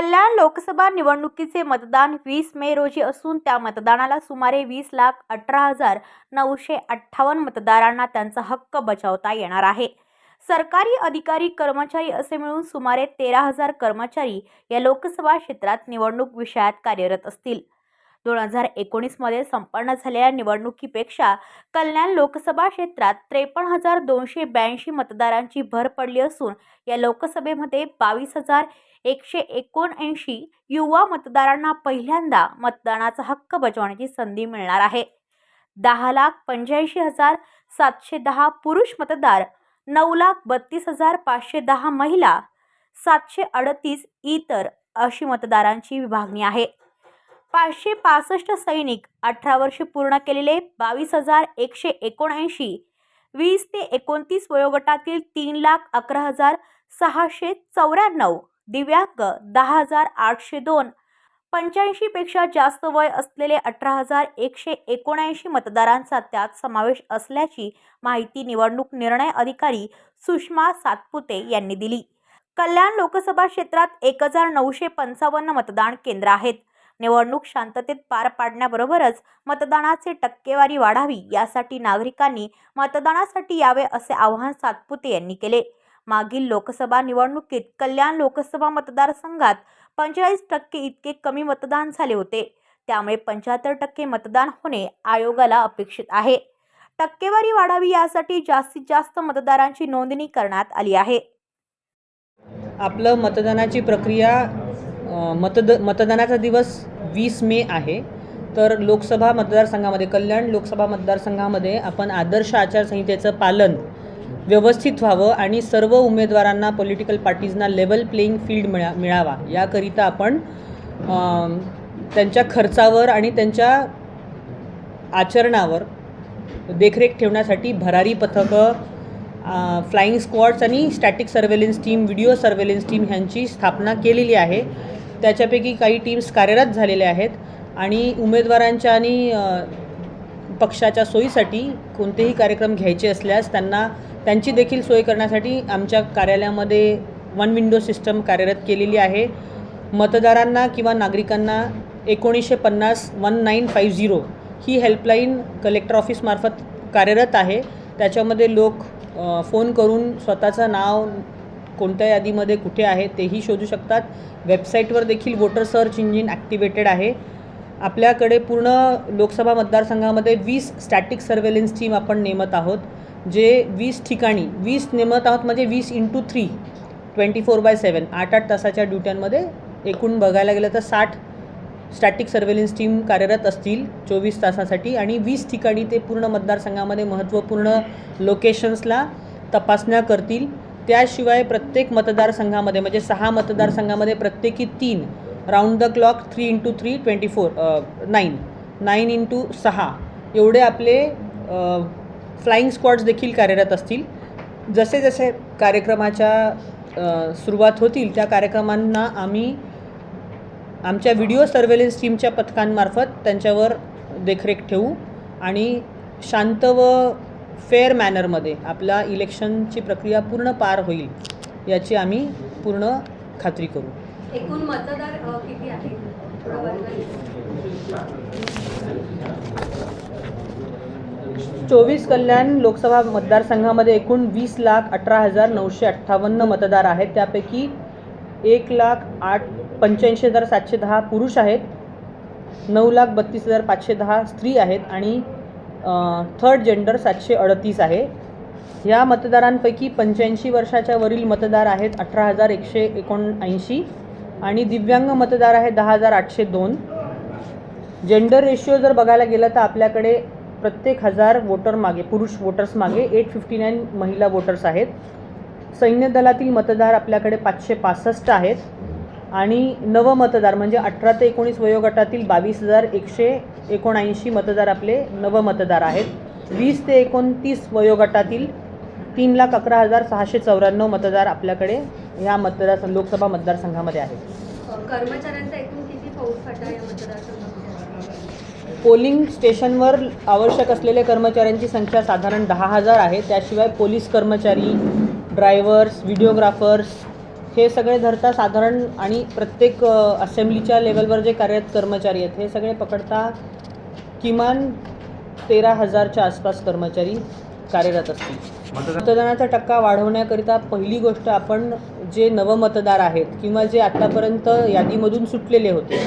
कल्याण लोकसभा निवडणुकीचे मतदान वीस मे रोजी असून त्या मतदानाला सुमारे वीस लाख अठरा हजार नऊशे अठ्ठावन्न मतदारांना त्यांचा हक्क बजावता येणार आहे. सरकारी अधिकारी कर्मचारी असे मिळून सुमारे तेरा हजार कर्मचारी या लोकसभा क्षेत्रात निवडणूक विषयात कार्यरत असतील. दोन हजार एकोणीसमध्ये संपन्न झालेल्या निवडणुकीपेक्षा कल्याण लोकसभा क्षेत्रात त्रेपन्न हजार दोनशे ब्याऐंशी मतदारांची भर पडली असून या लोकसभेमध्ये बावीस हजार एकशे एकोणऐंशी युवा मतदारांना पहिल्यांदा मतदानाचा हक्क बजावण्याची संधी मिळणार आहे. दहा लाख पंच्याऐंशी हजार सातशे दहा पुरुष मतदार नऊ लाख बत्तीस हजार पाचशे दहा महिला सातशे अडतीस इतर अशी मतदारांची विभागणी आहे. पाचशे पासष्ट सैनिक अठरा वर्षे पूर्ण केलेले बावीस हजार एकशे एकोणऐंशी वीस ते एकोणतीस वयोगटातील तीन लाख अकरा हजार सहाशे चौऱ्याण्णव दिव्यांग दहा हजार आठशे दोन पंच्याऐंशीपेक्षा जास्त वय असलेले अठरा हजार एकशे एकोणऐंशी मतदारांचा त्यात समावेश असल्याची माहिती निवडणूक निर्णय अधिकारी सुषमा सातपुते यांनी दिली. कल्याण लोकसभा क्षेत्रात एक हजार नऊशे पंचावन्न मतदान केंद्र आहेत. निवडणूक शांततेत पार पाडण्याबरोबरच मतदानाचे टक्केवारी वाढावी यासाठी नागरिकांनी मतदानासाठी यावे असे आवाहन सातपुते यांनी केले. मागील लोकसभा निवडणुकीत कल्याण लोकसभा मतदारसंघात पंचेचाळीस टक्के इतके कमी मतदान झाले होते. त्यामुळे पंच्याहत्तर टक्के मतदान होणे आयोगाला अपेक्षित आहे. टक्केवारी वाढावी यासाठी जास्तीत जास्त मतदारांची नोंदणी करण्यात आली आहे. आपलं मतदानाची प्रक्रिया मतद मतदानाचा दिवस वीस मे आहे. तर लोकसभा मतदारसंघामध्ये कल्याण लोकसभा मतदारसंघामध्ये आपण आदर्श आचारसंहितेचं पालन व्यवस्थित व्हावं आणि सर्व उमेदवारांना पॉलिटिकल पार्टीजना लेवल प्लेईंग फील्ड मिळा मिळावा. याकरिता आपण त्यांच्या खर्चावर आणि त्यांच्या आचरणावर देखरेख ठेवण्यासाठी भरारी पथकं फ्लाईंग स्क्वॉड्स आणि static surveillance team video surveillance team ह्यांची स्थापना केलेली आहे. त्याच्यापैकी काही टीम्स कार्यरत झालेल्या आहेत. आणि उमेदवारांच्या आणि पक्षाच्या सोयीसाठी कोणतेही कार्यक्रम घ्यायचे असल्यास त्यांना त्यांची देखील सोय करण्यासाठी आमच्या कार्यालयामध्ये वन विंडो सिस्टम कार्यरत केलेली आहे. मतदारांना किंवा नागरिकांना एकोणीसशे पन्नास वन नाईन फाईव्ह झिरो ही हेल्पलाईन कलेक्टर ऑफिसमार्फत कार्यरत आहे. त्याच्यामध्ये लोक फोन करून स्वतःचं नाव कोणत्या यादीमध्ये कुठे आहे तेही शोधू शकतात. वेबसाईटवर देखील वोटर सर्च इंजिन ॲक्टिवेटेड आहे. आपल्याकडे पूर्ण लोकसभा मतदारसंघामध्ये वीस स्टॅटिक सर्वेलन्स टीम आपण नेमत आहोत. जे वीस ठिकाणी वीस नेमत आहोत म्हणजे वीस into three twenty four by seven आठ आठ तासाच्या ड्युट्यांमध्ये एकूण बघायला गेलं तर साठ स्टॅटिक सर्वेलन्स टीम कार्यरत असतील चोवीस तासासाठी आणि वीस ठिकाणी ते पूर्ण मतदारसंघामध्ये महत्त्वपूर्ण लोकेशन्सला तपासण्या करतील. त्याशिवाय प्रत्येक मतदारसंघामध्ये म्हणजे सहा मतदारसंघामध्ये प्रत्येकी तीन round the clock three into three twenty four nine nine into सहा. एवढे आपले फ्लाईंग स्क्वॉड्स देखील कार्यरत असतील. जसे जसे कार्यक्रमाच्या सुरुवात होतील त्या कार्यक्रमांना आम्ही आमच्या व्हिडिओ सर्वेलन्स टीमच्या पथकांमार्फत त्यांच्यावर देखरेख ठेवू आणि शांत व फेअर मॅनरमध्ये आपला इलेक्शनची प्रक्रिया पूर्ण पार होईल याची आम्ही पूर्ण खात्री करू. एकूण मतदार किती आहे चोवीस कल्याण लोकसभा मतदारसंघामध्ये एकूण वीस लाख अठरा हजार नऊशे अठ्ठावन्न मतदार आहेत. त्यापैकी एक लाख आठ पंच्याऐंशी हजार सातशे दहा पुरुष आहेत. नऊ लाख बत्तीस हजार पाचशे दहा स्त्री आहेत आणि थर्ड जेंडर सातशे अडतीस आहे. ह्या मतदारांपैकी पंच्याऐंशी वर्षाच्या वरील मतदार आहेत अठरा हजार एकशे एकोणऐंशी आणि दिव्यांग मतदार आहे दहा हजार आठशे दोन. जेंडर रेशिओ जर बघायला गेलं तर आपल्याकडे प्रत्येक हजार वोटर मागे पुरुष वोटर्स मागे एट फिफ्टी नाईन महिला वोटर्स आहेत. सैन्य दलातील मतदार आपल्याकडे पाचशे पासष्ट आहेत. आणि नवमतदार म्हणजे अठरा ते एकोणीस वयोगटातील बावीस हजार एकशे एकोणऐंशी मतदार आपले नवमतदार आहेत. वीस ते एकोणतीस वयोगटातील तीन लाख अकरा हजार सहाशे चौऱ्याण्णव मतदार आपल्याकडे ह्या मतदार लोकसभा मतदारसंघामध्ये आहेत. कर्मचाऱ्यांचा एकूण किती फौजफाटा या मतदारसंघामध्ये? पोलिंग स्टेशनवर आवश्यक असलेल्या कर्मचाऱ्यांची संख्या साधारण दहा हजार आहे. त्याशिवाय पोलीस कर्मचारी ड्रायव्हर्स व्हिडिओग्राफर्स हे सगळे धरता साधारण आणि प्रत्येक असेंब्लीच्या लेवलवर जे कार्यरत कर्मचारी आहेत हे सगळे पकडता किमान तेरा हजारच्या आसपास कर्मचारी कार्यरत असतील. मतदानाचा टक्का वाढवण्याकरिता पहिली गोष्ट आपण जे नवमतदार आहेत किंवा जे आत्तापर्यंत यादीमधून सुटलेले होते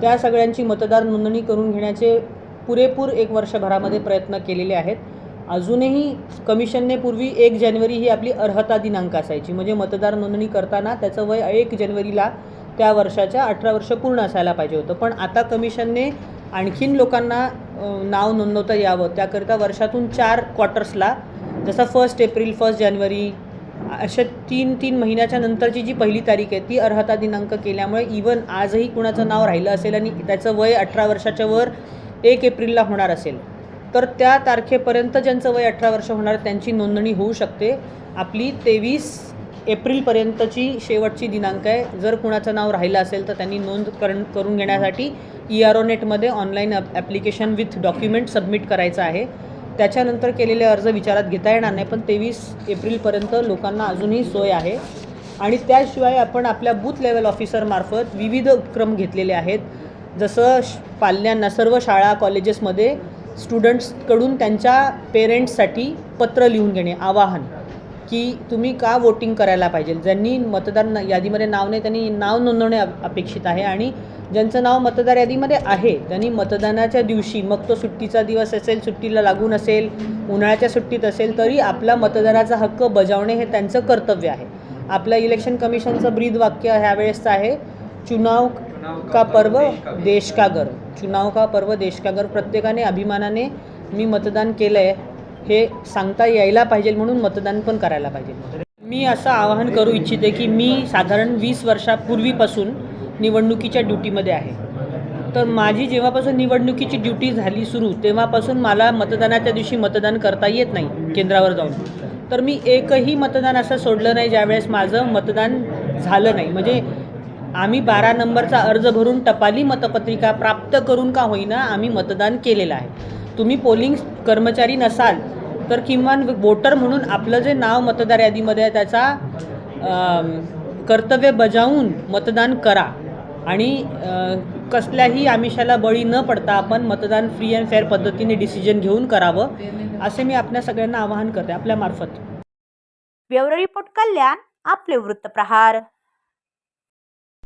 त्या सगळ्यांची मतदार नोंदणी करून घेण्याचे पुरेपूर एक वर्षभरामध्ये प्रयत्न केलेले आहेत. अजूनही कमिशनने पूर्वी एक जानेवारी ही आपली अर्हता दिनांक असायची. म्हणजे मतदार नोंदणी करताना त्याचं वय एक जानेवारीला त्या वर्षाच्या अठरा वर्ष पूर्ण असायला पाहिजे होतं. पण आता कमिशनने आणखीन लोकांना नाव नोंदवता यावं. त्याकरिता वर्षातून चार क्वार्टर्सला जसं फर्स्ट एप्रिल फर्स्ट जानेवारी अशा तीन तीन महिन्याच्या नंतरची जी पहिली तारीख आहे ती अर्हता दिनांक केल्यामुळे इवन आजही कुणाचं नाव राहिलं असेल आणि त्याचं वय अठरा वर्षाच्या वर एक एप्रिलला होणार असेल. तर त्या तारखेपर्यंत ज्यांचं वय अठरा वर्ष होणार त्यांची नोंदणी होऊ शकते. आपली तेवीस एप्रिलपर्यंतची शेवटची दिनांक आहे. जर कुणाचं नाव राहिलं असेल तर त्यांनी नोंद करण करून घेण्यासाठी E R O नेटमध्ये online application with document submit करायचं आहे. त्याच्यानंतर केलेले अर्ज विचारात घेता येणार नाही पण तेवीस एप्रिलपर्यंत लोकांना अजूनही सोय आहे. आणि त्याशिवाय आपण आपल्या बूथ लेवल ऑफिसरमार्फत विविध उपक्रम घेतलेले आहेत. जसं श- पाल्यांना सर्व शाळा कॉलेजेसमध्ये स्टुडंट्सकडून त्यांच्या पेरेंट्ससाठी पत्र लिहून घेणे आवाहन की तुम्ही का वोटिंग करायला पाहिजे? ज्यांनी मतदार न- यादीमध्ये नाव नाही त्यांनी नाव नोंदवणे अपेक्षित आहे आणि ज्यांचं नाव मतदार यादीमध्ये आहे त्यांनी मतदानाच्या दिवशी मग तो सुट्टीचा दिवस असेल सुट्टीला लागून असेल उन्हाळ्याच्या सुट्टीत असेल तरी आपला मतदानाचा हक्क बजावणे हे त्यांचं कर्तव्य आहे. आपलं इलेक्शन कमिशनचं ब्रीद वाक्य ह्यावेळेसचं आहे चुनाव का पर्व देश का गर्व? चुनाव का पर्व देश का गर्व प्रत्येकाने अभिमानाने मी मतदान केलं आहे हे सांगता यायला पाहिजे म्हणून मतदान पण करायला पाहिजे. मी असं आवाहन करू इच्छिते की मी साधारण वीस वर्षापूर्वीपासून निवडणुकीच्या ड्युटीमध्ये आहे. तर माझी जेव्हापासून निवडणुकीची ड्युटी झाली सुरू तेव्हापासून मला मतदानाच्या दिवशी मतदान करता येत नाही केंद्रावर जाऊन. तर मी एकही मतदान असं सोडलं नाही ज्यावेळेस माझं मतदान झालं नाही. म्हणजे आम्ही बारा नंबरचा अर्ज भरून टपाली मतपत्रिका प्राप्त करून का होईना आम्ही मतदान केलेलं आहे. तुम्ही पोलिंग कर्मचारी नसाल तर किमान वोटर म्हणून आपलं जे नाव मतदार यादीमध्ये आहे त्याचा कर्तव्य बजावून मतदान करा. आणि कसल्याही आमिषाला बळी न पडता आपण मतदान फ्री अँड फेअर पद्धतीने डिसिजन घेऊन करावं असे मी आपल्या सगळ्यांना आवाहन करते. आपल्यामार्फत ब्युरो रिपोर्ट कल्याण आपले वृत्तप्रहार